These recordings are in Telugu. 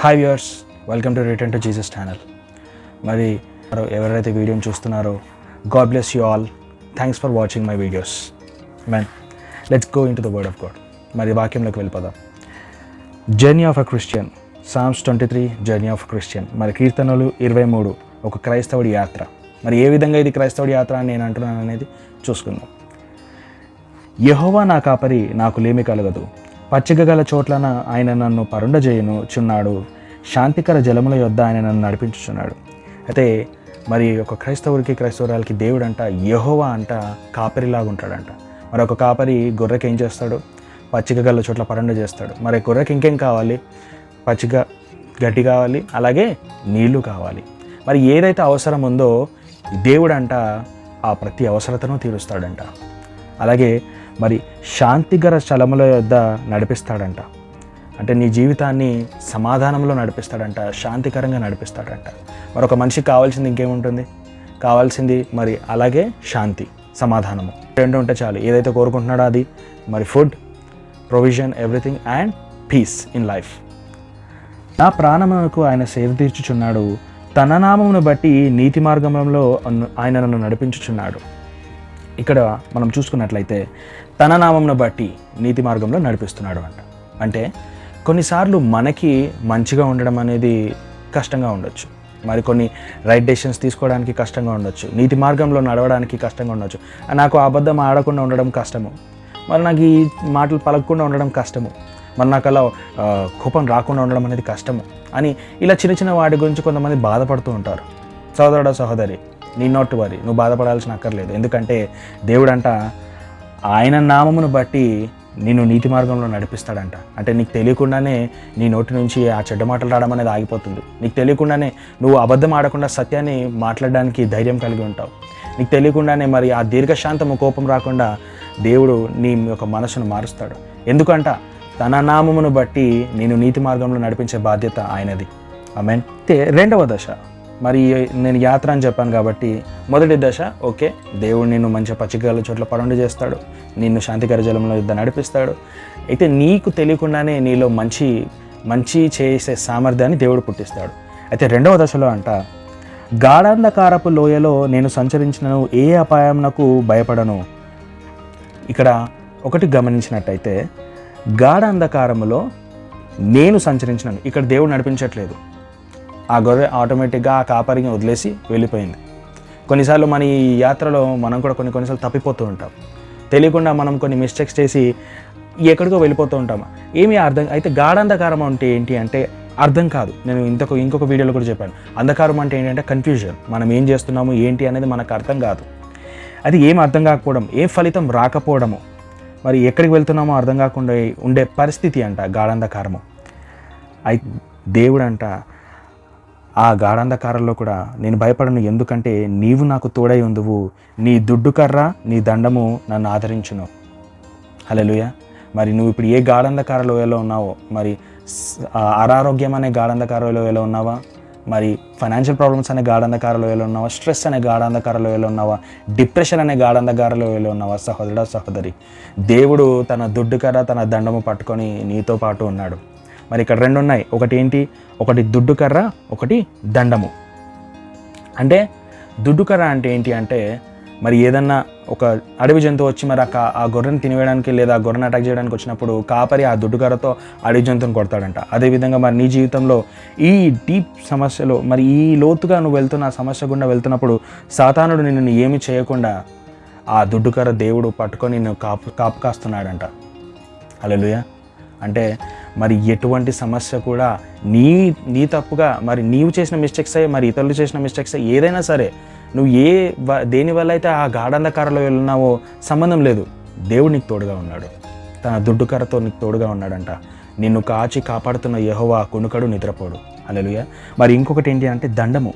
Hi viewers welcome to return to Jesus channel మరి ఎవరైతే వీడియోని చూస్తున్నారో God bless you all thanks for watching my videos man let's go into the word of God మరి వాక్యంలోకి వెళ్ళిపోదాం. Journey of a Christian psalms twenty three journey of Christian మరి కీర్తనలు ఇరవై మూడు ఒక క్రైస్తవుడి యాత్ర. మరి ఏ విధంగా ఇది క్రైస్తవుడి యాత్ర అని నేను అంటున్నాను అనేది చూసుకుందాం. యహోవా నా కాపరి నాకు లేమి కలగదు. పచ్చిక గల చోట్లన ఆయన నన్ను పరుండజేయును చున్నాడు శాంతికర జలముల యొద్ద ఆయన నన్ను నడిపించుచున్నాడు. అయితే మరి ఒక క్రైస్తవుడికి క్రైస్తవురాలకి దేవుడు అంట యహోవా అంట కాపరిలాగా ఉంటాడంట మరి ఒక కాపరి గొర్రెకి ఏం చేస్తాడు? పచ్చిక గల చోట్ల పరండ చేస్తాడు మరి గొర్రెకి ఇంకేం కావాలి? పచ్చిక గడ్డి కావాలి అలాగే నీళ్ళు కావాలి. మరి ఏదైతే అవసరం ఉందో దేవుడంట ఆ ప్రతి అవసరతను తీరుస్తాడంట. అలాగే మరి శాంతిగర స్థలముల యొద్ద నడిపిస్తాడంట. అంటే నీ జీవితాన్ని సమాధానంలో నడిపిస్తాడంట శాంతికరంగా నడిపిస్తాడంట. మరొక మనిషికి కావాల్సింది ఇంకేముంటుంది? కావాల్సింది మరి అలాగే శాంతి సమాధానము. రెండు ఉంటే చాలు. ఏదైతే కోరుకుంటున్నాడో అది మరి food provision everything and peace in life. నా ప్రాణమునకు ఆయన సేవ తీర్చుచున్నాడు. తన నామమును బట్టి నీతి మార్గంలో ఆయన నన్ను నడిపించుచున్నాడు. ఇక్కడ మనం చూసుకున్నట్లయితే తన నామంను బట్టి నీతి మార్గంలో నడిపిస్తున్నాడు అంట. అంటే కొన్నిసార్లు మనకి మంచిగా ఉండడం అనేది కష్టంగా ఉండొచ్చు. మరి కొన్ని రైట్ డెసిషన్స్ తీసుకోవడానికి కష్టంగా ఉండొచ్చు. నీతి మార్గంలో నడవడానికి కష్టంగా ఉండొచ్చు. నాకు అబద్ధం ఆడకుండా ఉండడం కష్టము. మరి నాకు ఈ మాటలు పలకకుండా ఉండడం కష్టము. మరి నాకు అలా కోపం రాకుండా ఉండడం అనేది కష్టము. అని ఇలా చిన్న చిన్న వాటి గురించి కొంతమంది బాధపడుతూ ఉంటారు. సోదరుడు సహోదరి నీ నాట్ వరీ నువ్వు బాధపడాల్సిన అక్కర్లేదు. ఎందుకంటే దేవుడంట ఆయన నామమును బట్టి నిన్ను నీతి మార్గంలో నడిపిస్తాడంట. అంటే నీకు తెలియకుండానే నీ నోటి నుంచి ఆ చెడ్డ మాటలు రావడం అనేది ఆగిపోతుంది. నీకు తెలియకుండానే నువ్వు అబద్ధం ఆడకుండా సత్యాన్ని మాట్లాడడానికి ధైర్యం కలిగి ఉంటావు. నీకు తెలియకుండానే మరి ఆ దీర్ఘశాంతము కోపం రాకుండా దేవుడు నీ యొక్క మనసును మారుస్తాడు. ఎందుకంట తన నామమును బట్టి నేను నీతి మార్గంలో నడిపించే బాధ్యత ఆయనది. ఆమెన్. రెండవ దశ. మరి నేను యాత్ర అని చెప్పాను కాబట్టి మొదటి దశ ఓకే దేవుడు నిన్ను మంచి పచ్చికల చోట్ల పరుండి చేస్తాడు నిన్ను శాంతికర జలంలో యుద్ధం నడిపిస్తాడు. అయితే నీకు తెలియకుండానే నీలో మంచి మంచి చేసే సామర్థ్యాన్ని దేవుడు పుట్టిస్తాడు. అయితే రెండవ దశలో అంట గాఢాంధకారపు లోయలో నేను సంచరించినను ఏ అపాయం నాకు భయపడను? ఇక్కడ ఒకటి గమనించినట్టయితే గాఢ అంధకారములో నేను సంచరించినాను ఇక్కడ దేవుడు నడిపించట్లేదు. ఆ గొర్రె ఆటోమేటిక్గా ఆ కాపరిని వదిలేసి వెళ్ళిపోయింది. కొన్నిసార్లు మన ఈ యాత్రలో మనం కూడా కొన్ని కొన్నిసార్లు తప్పిపోతూ ఉంటాం. తెలియకుండా మనం కొన్ని మిస్టేక్స్ చేసి ఎక్కడికో వెళ్ళిపోతూ ఉంటాం. ఏమీ అర్థం అయితే గాఢంధకారం అంటే ఏంటి అంటే అర్థం కాదు. నేను ఇంతకు ఇంకొక వీడియోలో కూడా చెప్పాను. అంధకారం అంటే ఏంటంటే కన్ఫ్యూజన్ మనం ఏం చేస్తున్నాము ఏంటి అనేది మనకు అర్థం కాదు. అది ఏం అర్థం కాకపోవడం ఏ ఫలితం రాకపోవడము మరి ఎక్కడికి వెళ్తున్నామో అర్థం కాకుండా ఉండే పరిస్థితి అంట గాఢంధకారము అయి దేవుడు ఆ గాఢంధకారంలో కూడా నేను భయపడను. ఎందుకంటే నీవు నాకు తోడై ఉందువు నీ దుడ్డు కర్ర నీ దండము నన్ను ఆదరించును. హలలుయ మరి నువ్వు ఇప్పుడు ఏ గాఢంధకార లోయలో ఉన్నావో మరి అనారోగ్యం అనే గాఢంధకార లోయలో ఉన్నావా? మరి ఫైనాన్షియల్ ప్రాబ్లమ్స్ అనే గాఢంధకార లోయలో ఉన్నావా? స్ట్రెస్ అనే గాఢంధకార లోయలో ఉన్నావా? డిప్రెషన్ అనే గాఢంధకార లోయలో ఉన్నావా? సహోదరుడా సహోదరి దేవుడు తన దుడ్డు కర్ర తన దండము పట్టుకొని నీతో పాటు ఉన్నాడు. మరి ఇక్కడ రెండు ఉన్నాయి. ఒకటి ఏంటి? ఒకటి దుడ్డు కర్ర ఒకటి దండము. అంటే దుడ్డు కర్ర అంటే ఏంటి అంటే మరి ఏదన్నా ఒక అడవి జంతువు వచ్చి మరి ఆ ఆ గొర్రెని తినివేయడానికి లేదా ఆ గొర్రెని అటాక్ చేయడానికి వచ్చినప్పుడు కాపరి ఆ దుడ్డు కర్రతో అడవి జంతువుని కొడతాడంట. అదేవిధంగా మరి నీ జీవితంలో ఈ డీప్ సమస్యలో మరి ఈ లోతుగా నువ్వు వెళ్తున్న ఆ సమస్య గుండా వెళ్తున్నప్పుడు సాతానుడు నిన్ను ఏమి చేయకుండా ఆ దుడ్డుకర్ర దేవుడు పట్టుకొని నిన్ను కాపు కాపు కాస్తున్నాడంట. హల్లెలూయా. అంటే మరి ఎటువంటి సమస్య కూడా నీ నీ తప్పుగా మరి నీవు చేసిన మిస్టేక్స్ అయ్యి మరి ఇతరులు చేసిన మిస్టేక్స్ ఏదైనా సరే నువ్వు ఏ దేనివల్ల అయితే ఆ గాఢంధకారంలో వెళ్ళినావో సంబంధం లేదు. దేవుడు నీకు తోడుగా ఉన్నాడు. తన దుడ్డుకరతో నీకు తోడుగా ఉన్నాడంట. నిన్ను కాచి కాపాడుతున్న యహోవా కొనుకడు నిద్రపోడు. హల్లెలూయా. మరి ఇంకొకటి ఏంటి అంటే దండము.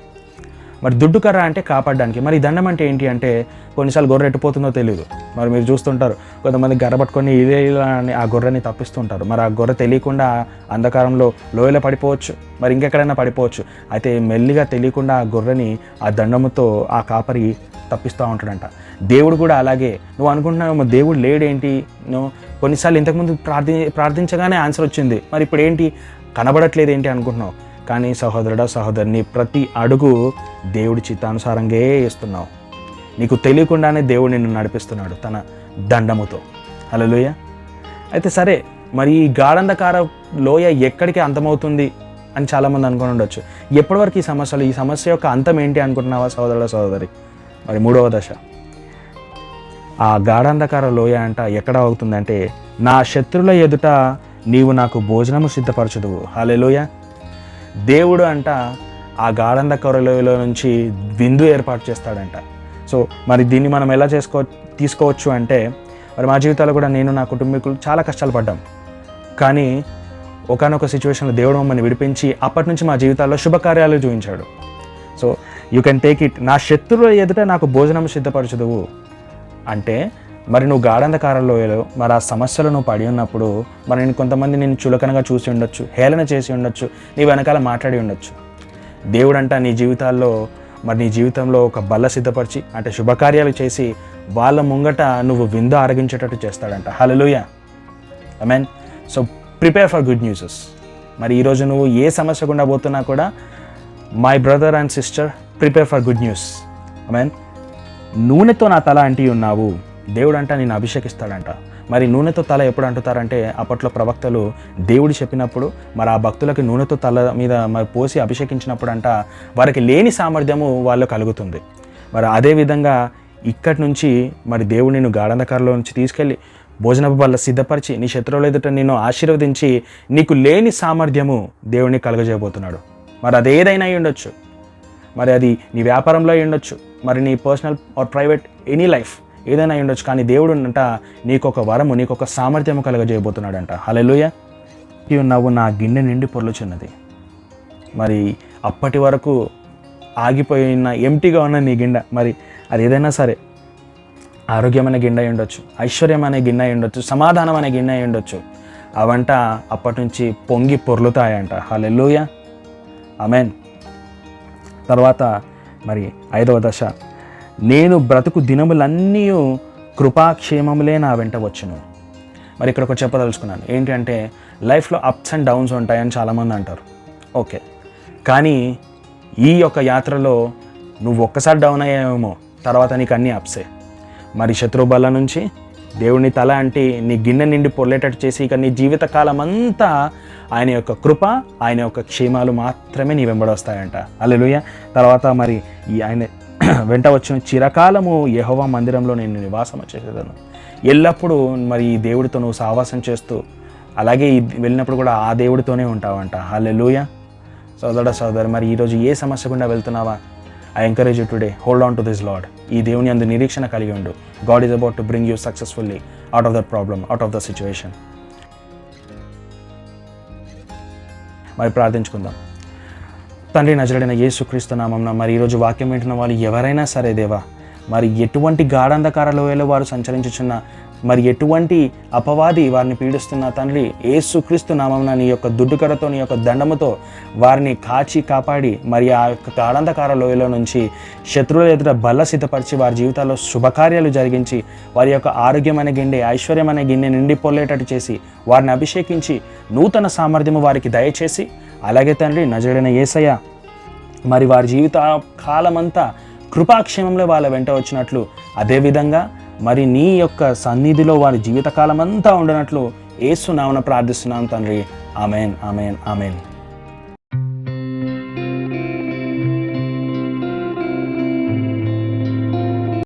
మరి దుడ్డు కర్ర అంటే కాపాడడానికి. మరి దండం అంటే ఏంటి అంటే కొన్నిసార్లు గొర్రె ఎట్టుపోతుందో తెలియదు మరి మీరు చూస్తుంటారు కొంతమంది గర్ర పట్టుకొని ఇదే ఇలా అని ఆ గొర్రెని తప్పిస్తుంటారు. మరి ఆ గొర్రె తెలియకుండా అంధకారంలో లోయలో పడిపోవచ్చు మరి ఇంకెక్కడైనా పడిపోవచ్చు. అయితే మెల్లిగా తెలియకుండా ఆ గొర్రెని ఆ దండముతో ఆ కాపరి తప్పిస్తూ ఉంటాడంట. దేవుడు కూడా అలాగే. నువ్వు అనుకుంటున్నావు దేవుడు లేడేంటి? నువ్వు కొన్నిసార్లు ఇంతకుముందు ప్రార్థి ప్రార్థించగానే ఆన్సర్ వచ్చింది. మరి ఇప్పుడు ఏంటి? కనబడట్లేదు ఏంటి అనుకుంటున్నావు? కానీ సహోదరుడా సహోదరుని ప్రతి అడుగు దేవుడి చిత్తానుసారంగా వేస్తున్నావు. నీకు తెలియకుండానే దేవుడు నిన్ను నడిపిస్తున్నాడు తన దండముతో. హలోయ అయితే సరే మరి ఈ గాఢంధకార లోయ ఎక్కడికి అంతమవుతుంది అని చాలామంది అనుకుని ఉండొచ్చు. ఎప్పటివరకు ఈ సమస్యలు ఈ సమస్య యొక్క అంతం ఏంటి అనుకుంటున్నావా సోదరుడు సహోదరి? మరి మూడవ దశ. ఆ గాఢంధకార లోయ అంట ఎక్కడ అవుతుందంటే నా శత్రుల ఎదుట నీవు నాకు భోజనము సిద్ధపరచుదువు. హాలెలోయ దేవుడు అంట ఆ గాఢంద లోయలో నుంచి విందు ఏర్పాటు చేస్తాడంట. సో మరి దీన్ని మనం ఎలా చేసుకో తీసుకోవచ్చు అంటే మరి మా జీవితాల్లో కూడా నేను నా కుటుంబీకులు చాలా కష్టాలు పడ్డాం. కానీ ఒకనొక సిచ్యువేషన్లో దేవుడు మమ్మల్ని విడిపించి అప్పటి నుంచి మా జీవితాల్లో శుభకార్యాలు చూపించాడు. So you can take it. నా శత్రువుల ఎదుట నాకు భోజనం సిద్ధపరచదువు. అంటే మరి నువ్వు గాఢంధకారంలో మరి ఆ సమస్యలు నువ్వు పడి ఉన్నప్పుడు మరి నేను కొంతమంది నేను చులకనగా చూసి ఉండొచ్చు హేళన చేసి ఉండొచ్చు నీ వెనకాల మాట్లాడి ఉండొచ్చు. దేవుడంట నీ జీవితాల్లో మరి నీ జీవితంలో ఒక బల్ల సిద్ధపరిచి అంటే శుభకార్యాలు చేసి వాళ్ళ ముంగట నువ్వు విందు ఆరగించేటట్టు చేస్తాడంట. Hallelujah I mean so prepare for good newses మరి ఈరోజు నువ్వు ఏ సమస్య గుండా పోతున్నా కూడా my brother and sister prepare for good news I mean నూనెతో నా తల అంటి ఉన్నావు. దేవుడు అంట నేను అభిషేకిస్తాడంట. మరి నూనెతో తల ఎప్పుడు అంటుతారంటే అప్పట్లో ప్రవక్తలు దేవుడు చెప్పినప్పుడు మరి ఆ భక్తులకి నూనెతో తల మీద మరి పోసి అభిషేకించినప్పుడు అంట వారికి లేని సామర్థ్యము వాళ్ళు కలుగుతుంది. మరి అదేవిధంగా ఇక్కడి నుంచి మరి దేవుడు నేను గాఢంధకారంలో నుంచి తీసుకెళ్ళి భోజనపు వల్ల సిద్ధపరిచి నీ శత్రువుల ఎదుట నేను ఆశీర్వదించి నీకు లేని సామర్థ్యము దేవుడిని కలుగజేయబోతున్నాడు. మరి అదేదైనా అయి ఉండొచ్చు. మరి అది నీ వ్యాపారంలో అయి ఉండొచ్చు. మరి నీ personal or private any life ఏదైనా ఉండొచ్చు కానీ దేవుడు అంట నీకు ఒక వరము నీకు ఒక సామర్థ్యము కలగజేయబోతున్నాడంట. హలెలుయ ఉన్నావు నా గిన్నె నిండి పొర్లుచున్నది. మరి అప్పటి వరకు ఆగిపోయిన ఎంటీగా ఉన్న నీ గిన్నె మరి అది ఏదైనా సరే ఆరోగ్యమైన గిన్నె ఉండొచ్చు ఐశ్వర్యం అనే గిన్నె ఉండొచ్చు సమాధానం అనే గిన్నె ఉండొచ్చు. అవంట అప్పటి నుంచి పొంగి పొర్లుతాయంట. హలెల్లుయ. అమెన్ తర్వాత మరి ఐదవ దశ. నేను బ్రతుకు దినములన్నీ కృపాక్షేమములే నా వెంట వచ్చును. మరి ఇక్కడ ఒక చెప్పదలుచుకున్నాను. ఏంటంటే లైఫ్లో అప్స్ అండ్ డౌన్స్ ఉంటాయని చాలామంది అంటారు. ఓకే. కానీ ఈ యొక్క యాత్రలో నువ్వు ఒక్కసారి డౌన్ అయ్యావేమో తర్వాత నీకు అన్నీ అప్సే మరి శత్రు బల నుంచి దేవుని తల అంటే నీ గిన్నె నిండి పొల్లేటట్టు చేసి ఇక నీ జీవితకాలం అంతా ఆయన యొక్క కృప ఆయన యొక్క క్షేమాలు మాత్రమే నీ వెంబడొస్తాయంట అల్లెలుయ తర్వాత మరి ఈ ఆయన వెంట వచ్చిన. చిరకాలము యహోవా మందిరంలో నేను నివాసం చేసేదాను. ఎల్లప్పుడూ మరి ఈ దేవుడితో నువ్వు సావాసం చేస్తూ అలాగే వెళ్ళినప్పుడు కూడా ఆ దేవుడితోనే ఉంటావంట. హల్లెలూయ. సోదర సోదరు మరి ఈరోజు ఏ సమస్య గుండా వెళ్తున్నావా? I encourage you today hold on to this Lord ఈ దేవుని అందు నిరీక్షణ కలిగి ఉండు. God is about to bring you successfully out of the problem out of the situation మరి ప్రార్థించుకుందాం. తండ్రి నజరుడైన యేసుక్రీస్తు నామం మరి ఈరోజు వాక్యం వింటున్న వాళ్ళు ఎవరైనా సరే దేవా మరి ఎటువంటి గాఢంధకార లోయలో వారు సంచరించుచున్న మరి ఎటువంటి అపవాది వారిని పీడిస్తున్న తండ్రి ఏసుక్రీస్తు నామం నీ యొక్క దుడ్డుకరతో నీ యొక్క దండముతో వారిని కాచి కాపాడి మరి ఆ యొక్క ఆనందకార లోయలో నుంచి శత్రువుల ఎదుట బల్ల సిద్ధపరిచి వారి జీవితాల్లో శుభకార్యాలు జరిగించి వారి యొక్క ఆరోగ్యం అనే ఐశ్వర్యమైన గిన్నె నిండి పొల్లేటట్టు చేసి వారిని అభిషేకించి నూతన సామర్థ్యము వారికి దయచేసి అలాగే తండ్రి నజడైన ఏసయ్య మరి వారి జీవిత కాలమంతా కృపాక్షేమంలో వాళ్ళ వెంట వచ్చినట్లు అదేవిధంగా మరి నీ యొక్క సన్నిధిలో వారి జీవితకాలం అంతా ఉండనట్లు ఏసునామన ప్రార్థిస్తున్నాను తండ్రి. Amen amen amen.